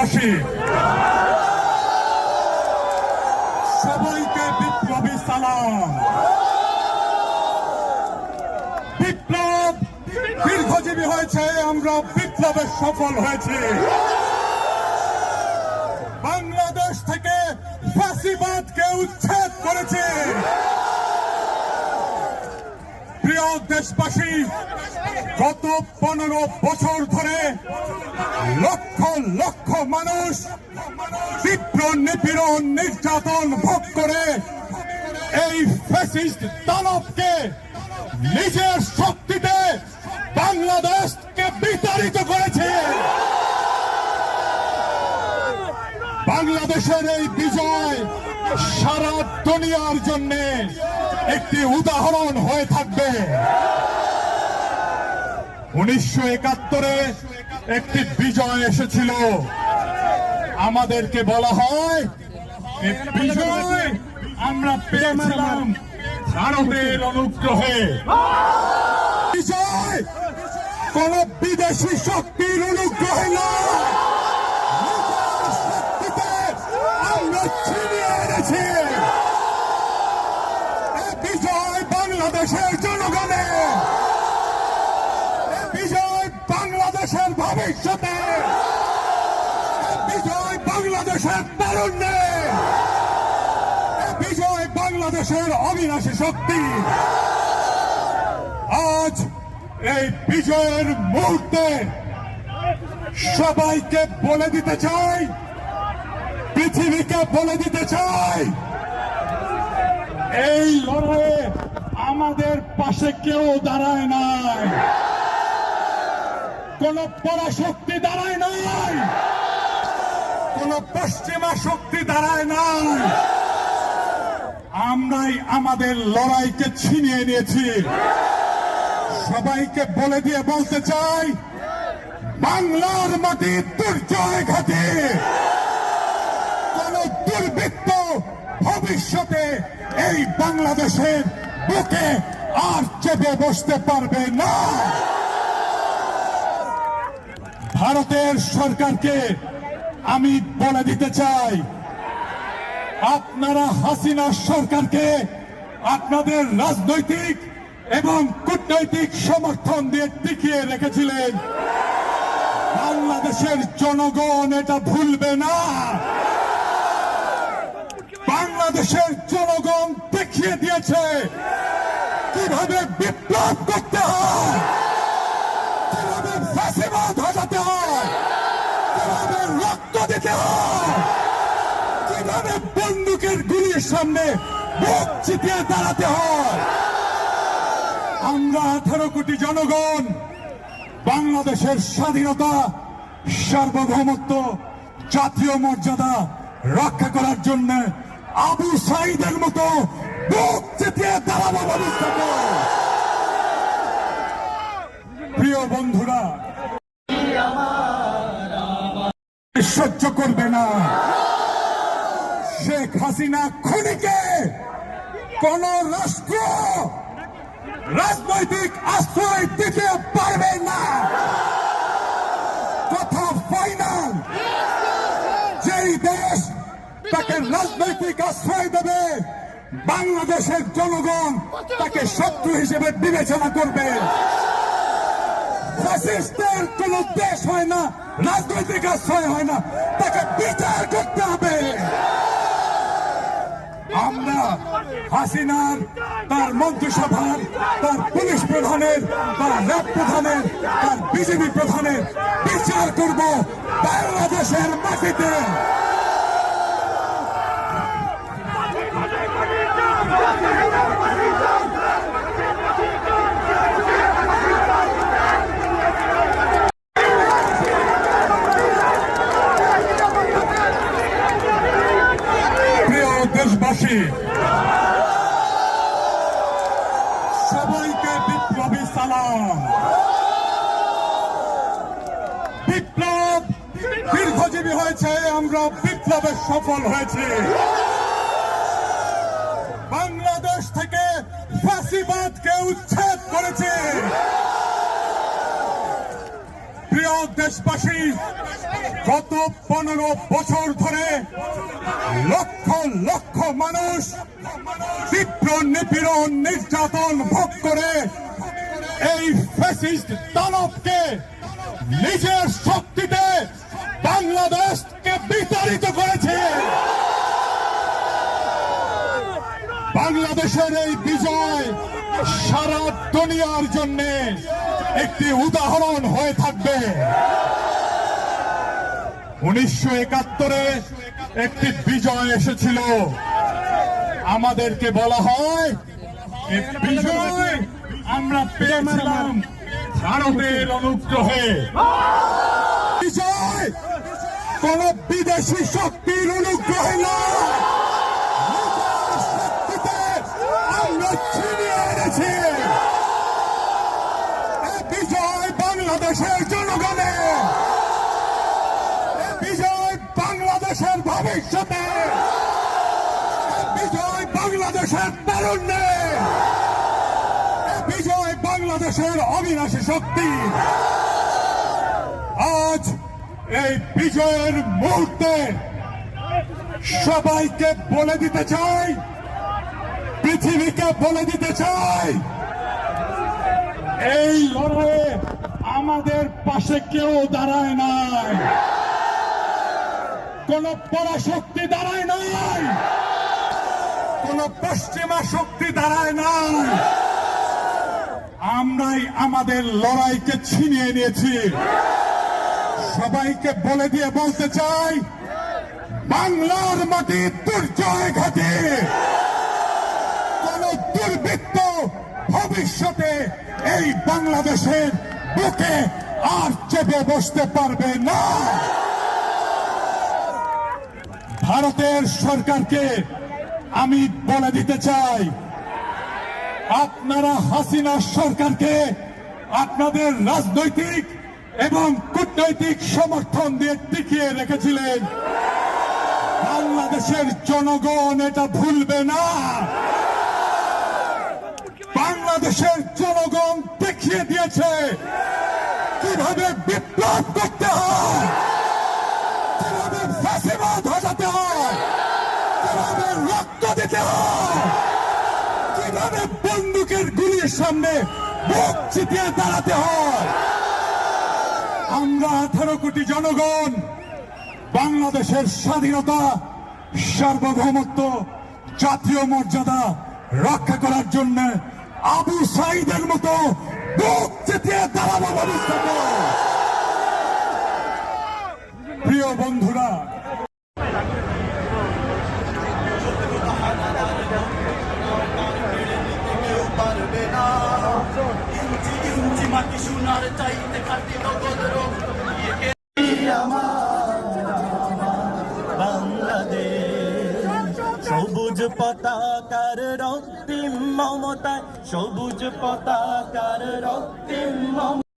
দেশবাসী সবাইকে বিপ্লবী সালাম। বিপ্লব দীর্ঘজীবী হয়েছে, আমরা বিপ্লবে সফল হয়েছি। বাংলাদেশ থেকে ফাঁসিবাদকে উচ্ছেদ করেছে। প্রিয় দেশবাসী গত পনেরো বছর ধরে লক্ষ লক্ষ মানুষ তীব্র নিপীড়ন নির্যাতন ভোগ করে এই ফ্যাসিস্ট দানবকে নিজের শক্তিতে বাংলাদেশকে বিতাড়িত করেছে। বাংলাদেশের এই বিজয় সারা দুনিয়ার জন্য একটি উদাহরণ হয়ে থাকবে। উনিশশো একাত্তরে একটি বিজয় এসেছিল। আমাদেরকে বলা হয় বিজয় আমরা পেয়েছিলাম ভারতের অনুগ্রহে। বিজয় কোন বিদেশি শক্তির অনুগ্রহে নয় শক্তিতে আমরা ছিনিয়ে এনেছি এই বিজয় বাংলাদেশের জনগণের এই বিজয় বাংলাদেশের এই বিজয় বাংলাদেশের তারুণ্যে। বিজয় বাংলাদেশের অবিনাশী শক্তি। আজ এই বিজয়ের মুহূর্তে সবাইকে বলে দিতে চাই, পৃথিবীকে বলে দিতে চাই, এই লড়াইয়ে আমাদের পাশে কেউ দাঁড়ায় নাই। কোন পরাশক্তি দাঁড়ায় নাই কোন পশ্চিমা শক্তি দাঁড়ায় নাই আমরাই আমাদের লড়াইকে ছিনিয়ে নিয়েছি। সবাইকে বলে দিয়ে বলতে চাই, বাংলার মাটি দুর্জয় ঘাটে। কোন দুর্বৃত্ত ভবিষ্যতে এই বাংলাদেশের বুকে আর চেপে বসতে পারবে না। ভারতের সরকারকে আমি বলে দিতে চাই, আপনারা হাসিনা সরকারকে আপনাদের রাজনৈতিক এবং কূটনৈতিক সমর্থন দিয়ে টিকিয়ে রেখেছিলেন। বাংলাদেশের জনগণ এটা ভুলবে না। বাংলাদেশের জনগণ দেখিয়ে দিয়েছে কীভাবে বিপ্লব করতে হয় কীভাবে ফাঁসিবাদ হটাতে হয় কীভাবে রক্ত দিতে হয় কীভাবে বন্দুকের গুলির সামনে বুক চিতিয়ে দাঁড়াতে হয়। আমরা আঠারো কোটি জনগণ, বাংলাদেশের স্বাধীনতা, সার্বভৌমত্ব, জাতীয় মর্যাদা রক্ষা করার জন্য আবু সাইদের মতো বুক চেতিয়ে দাঁড়াবো ভবিষ্যতে। প্রিয় বন্ধুরা, সহ্য করবে না। শেখ হাসিনা খুনিকে কোন রাষ্ট্র, রাজনৈতিক আশ্রয় দিতে পারবে না। কথা ফাইনাল যেই দেশ তাকে রাজনৈতিক আশ্রয় দেবে, বাংলাদেশের জনগণ তাকে শত্রু হিসেবে বিবেচনা করবে। ফ্যাসিস্টের কোন দেশ হয় না, রাজনৈতিক আশ্রয় হয় না, তাকে বিচার করতে হবে। আমরা হাসিনার তার মন্ত্রিসভার তার পুলিশ প্রধানের তার র্যাব প্রধানের তার বিজেপি প্রধানের বিচার করব বাংলাদেশের মাটিতে প্রিয় দেশবাসী সবাইকে বিপ্লবী সালাম বিপ্লব দীর্ঘজীবী হয়েছে, আমরা বিপ্লবে সফল হয়েছি। বাংলাদেশ থেকে ফাঁসিবাদকে উচ্ছেদ করেছে। প্রিয় দেশবাসী, গত পনেরো বছর ধরে লক্ষ লক্ষ মানুষ তীব্র নিপীড়ন, নির্যাতন ভোগ করে এই ফ্যাসিস্ট দানবকে নিজের শক্তিতে বাংলাদেশকে বিতাড়িত করেছে। বাংলাদেশের এই বিজয় সারা দুনিয়ার জন্য একটি উদাহরণ হয়ে থাকবে। উনিশশো একাত্তরে একটি বিজয় এসেছিল। আমাদেরকে বলা হয় বিজয় আমরা পেয়েছিলাম। ভারতের অনুগ্রহে। কোন বিদেশি শক্তির অনুগ্রহে আমরা ছিনিয়ে এনেছি। বিজয় বাংলাদেশের জনগণের বিজয় বাংলাদেশের ভবিষ্যতে। বিজয় বাংলাদেশের তারুণ্যে। এ বিজয় বাংলাদেশের অবিনাশী শক্তি। আজ এই বিজয়ের মুহূর্তে সবাইকে বলে দিতে চাই, পৃথিবীকে বলে দিতে চাই, এই লড়াইয়ে আমাদের পাশে কেউ দাঁড়ায় নাই। কোন পরাশক্তি দাঁড়ায় নাই। কোন পশ্চিমা শক্তি দাঁড়ায় নাই। আমরাই আমাদের লড়াইকে ছিনিয়ে নিয়েছি। সবাইকে বলে দিয়ে বলতে চাই, বাংলার মাটি দুর্জয় ঘটে। কোন দুর্বৃত্ত ভবিষ্যতে এই বাংলাদেশের বুকে আর চেপে বসতে পারবে না। ভারতের সরকারকে আমি বলে দিতে চাই আপনারা হাসিনা সরকারকে আপনাদের রাজনৈতিক এবং কূটনৈতিক সমর্থন দিয়ে টিকিয়ে রেখেছিলেন। বাংলাদেশের জনগণ এটা ভুলবে না। বাংলাদেশের জনগণ দেখিয়ে দিয়েছে কীভাবে বিপ্লব করতে হয় কীভাবে ফাঁসিবাদ হটাতে হয় কীভাবে রক্ত দিতে হয় কীভাবে বন্দুকের গুলির বুক চিতিয়ে দাঁড়াতে হয়। আমরা আঠারো কোটি জনগণ, বাংলাদেশের স্বাধীনতা, সার্বভৌমত্ব, জাতীয় মর্যাদা রক্ষা করার জন্য আবু সাইদের মতো বুক চেতিয়ে দাঁড়াবো ভবিষ্যতে। সোনার চাইতে খাটি নগদ বাংলাদেশ সবুজ পতাকার রক্তিম মমতায় সবুজ পতাকার রক্তিম মম